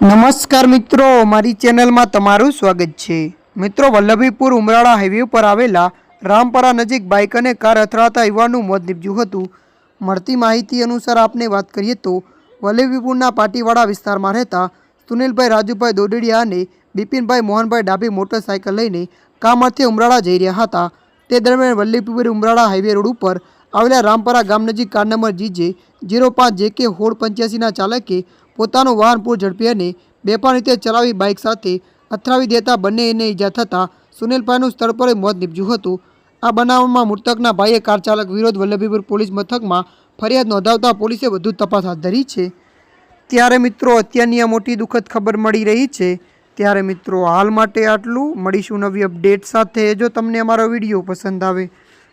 નમસ્કાર મિત્રો, મારી ચેનલમાં તમારું સ્વાગત છે. મિત્રો, વલ્લભીપુર ઉમરાળા હાઈવે પર આવેલા રામપરા નજીક બાઇક અને કાર અથડાતા યુવાનનું મોત નીપજ્યું હતું. મળતી માહિતી અનુસાર આપને વાત કરીએ તો, વલ્લભીપુરના પાટીવાડા વિસ્તારમાં રહેતા સુનિલભાઈ રાજુભાઈ દોડડિયા અને બિપિનભાઈ મોહનભાઈ ડાભી મોટરસાયકલ લઈને કામ અર્થે ઉમરાળા જઈ રહ્યા હતા. તે દરમિયાન વલ્લભીપુર ઉમરાળા હાઈવે રોડ ઉપર આવેલા રામપરા ગામ નજીક કાર નંબર જીજે જીરો પાંચ જે કે હોળ પંચ્યાસીના ચાલકે પોતાનું વાહન પૂર ઝડપી અને બેપાર રીતે ચલાવી બાઇક સાથે અથડાવી દેતા બંનેને ઈજા થતાં સુનિલભાઈનું સ્થળ પર મોત નીપજ્યું હતું. આ બનાવમાં મૃતકના ભાઈએ કાર ચાલક વિરોધ વલ્લભીપુર પોલીસ મથકમાં ફરિયાદ નોંધાવતા પોલીસે વધુ તપાસ હાથ ધરી છે. ત્યારે મિત્રો, અત્યારની આ મોટી દુઃખદ ખબર મળી રહી છે. ત્યારે મિત્રો, હાલ માટે આટલું. મળીશું નવી અપડેટ સાથે. જો તમને અમારો વીડિયો પસંદ આવે